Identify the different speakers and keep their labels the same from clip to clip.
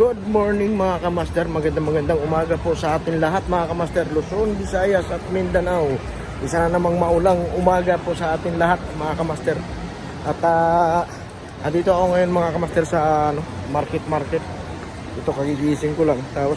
Speaker 1: Good morning mga kamaster, magandang magandang umaga po sa atin lahat mga kamaster. Luzon, Visayas at Mindanao. Isa na namang maulang umaga po sa atin lahat mga kamaster. At ah, andito ako ngayon mga kamaster sa ano, market market. Ito kagigising ko lang. Tapos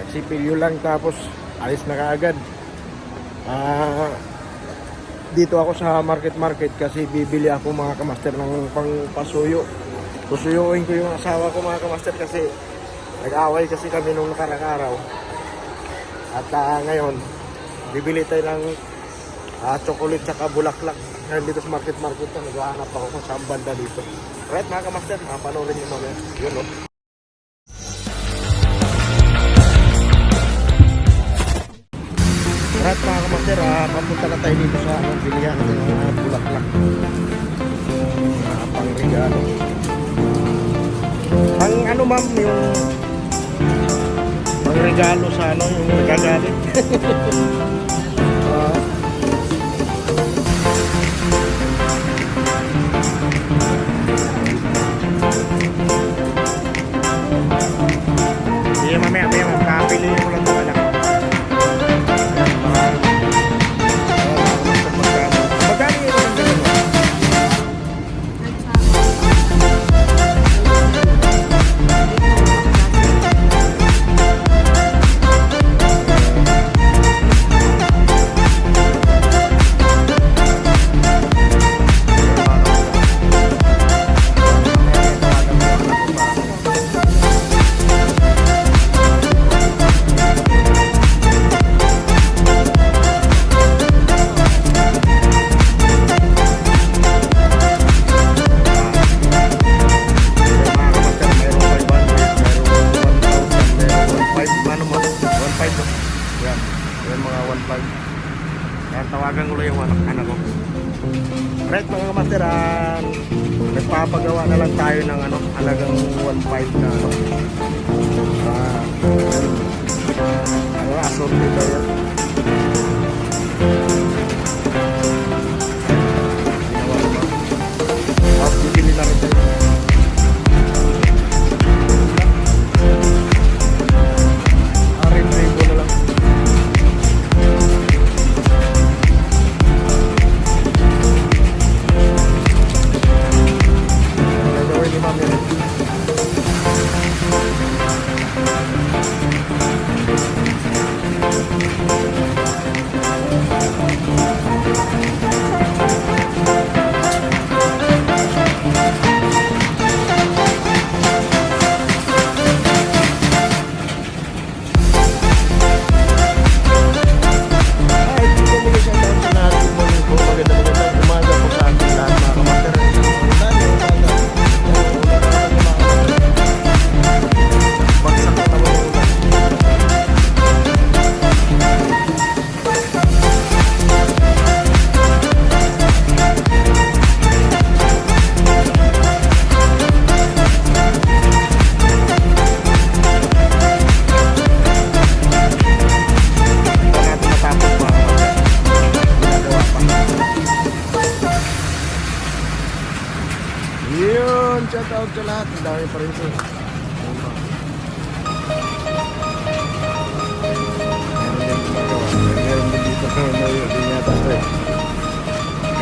Speaker 1: Nagsipilyo lang. Tapos alis na kaagad. Ah, dito ako sa market market kasi bibili ako mga kamaster ng pangpasuyo susuyuin ko yung asawa ko mga kamaster kasi nag-away kasi kami nung nakarang araw. At ah, ngayon bibili tayo ng ah, chocolate tsaka bulaklak. Ngayon dito sa market market na naghahanap ako kung saan banda dito. Right mga kamaster mapanorin nyo mamaya. Yun o Right mga kamaster, ah, papunta na tayo dito sa ano, bilihan ng mga bulaklak. Mga pangregalo. Ang ano ma'am, yung pangregalo sa ano, yung nagagalit. Ah, Sige, mamaya, Yan, tawagan ko lang yung anak, anak ko. Right mga kamaster, ah, nagpapagawa na lang tayo ng ano, halagang 1.5 na ano. Ah, ano, assorted ba yan? Ginawa ko ba? Tapos bibili na rin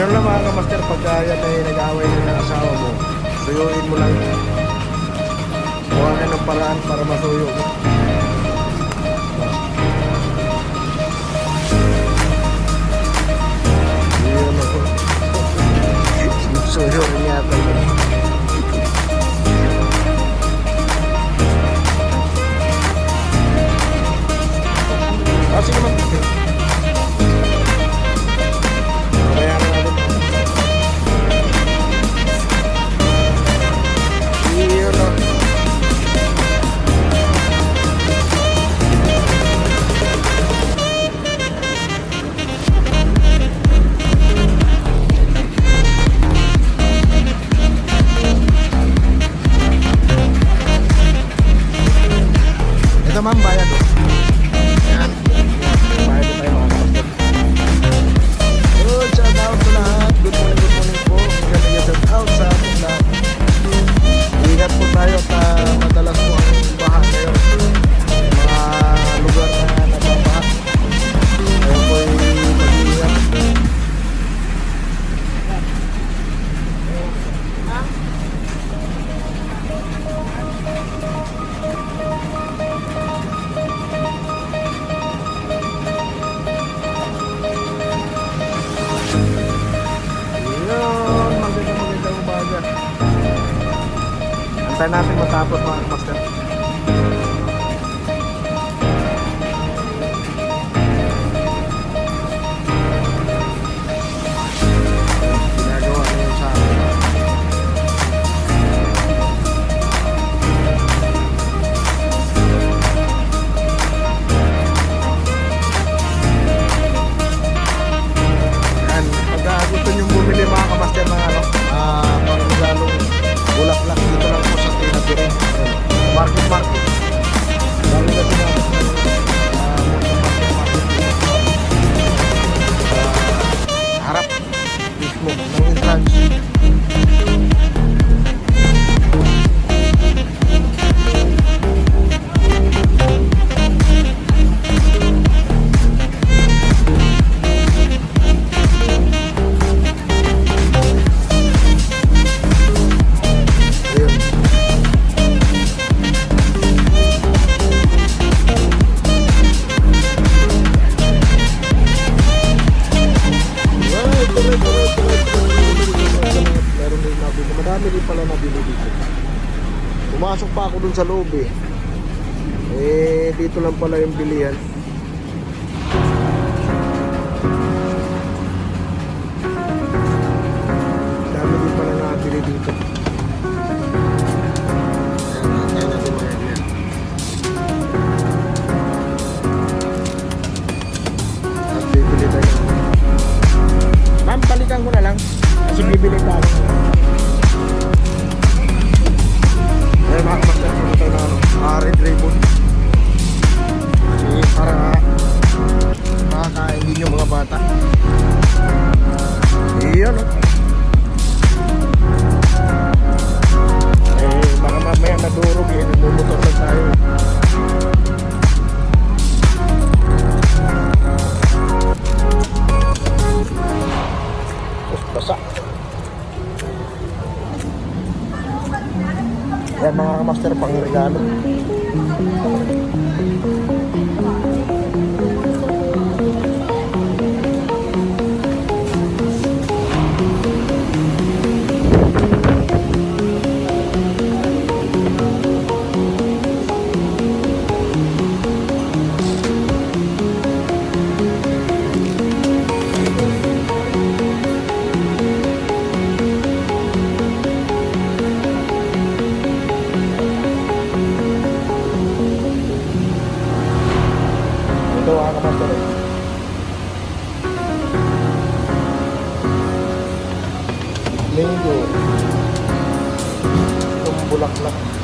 Speaker 1: Ganun lang mga kamaster, pagka yan ay nag-away ng asawa mo, suyuin mo lang. Buwan ka ng paraan para masuyo mo. Yun ako. Sinusuyo Master. sa loob eh. Eh, dito lang pala yung bilihan. Dami din pala nakabili dito. Bibili tayo. Ma'am, balikan ko na lang. Kasi bibili tayo. Mister Pangregado. bulaklak.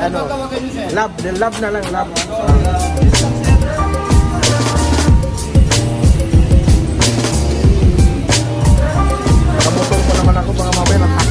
Speaker 1: ano, love, love na lang, love. Kamutong pa naman ako, baka mamaya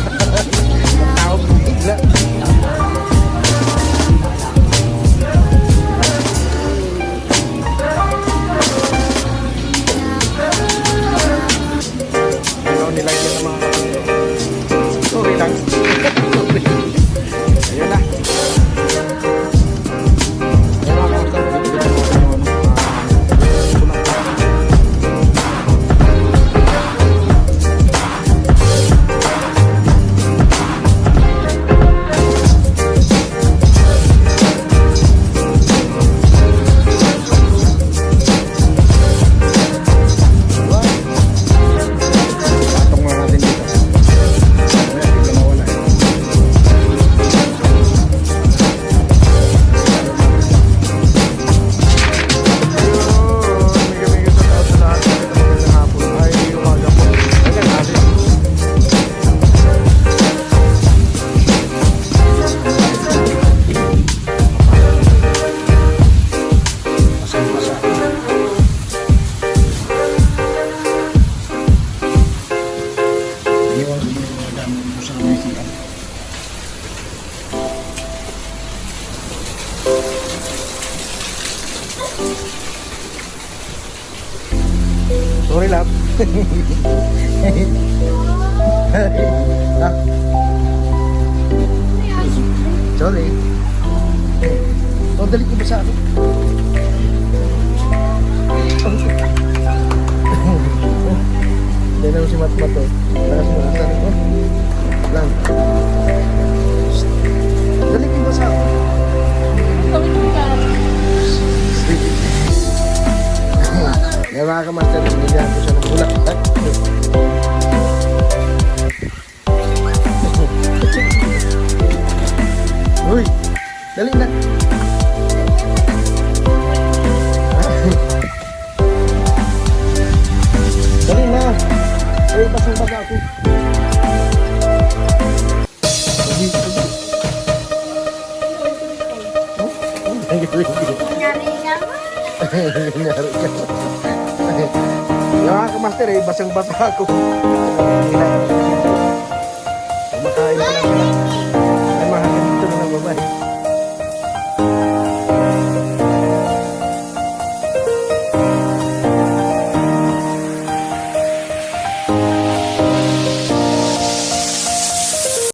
Speaker 1: Kailangan ko siya ng ulap. Ay, Uy, dali na. dali na. Uy, pasang baga ako.
Speaker 2: Nangyari ka.
Speaker 1: Nangyari ka. Yung mga kamaster eh, basang-basa ako. Kumakain pa lang. Ay, mahangin dito na lang, bye-bye.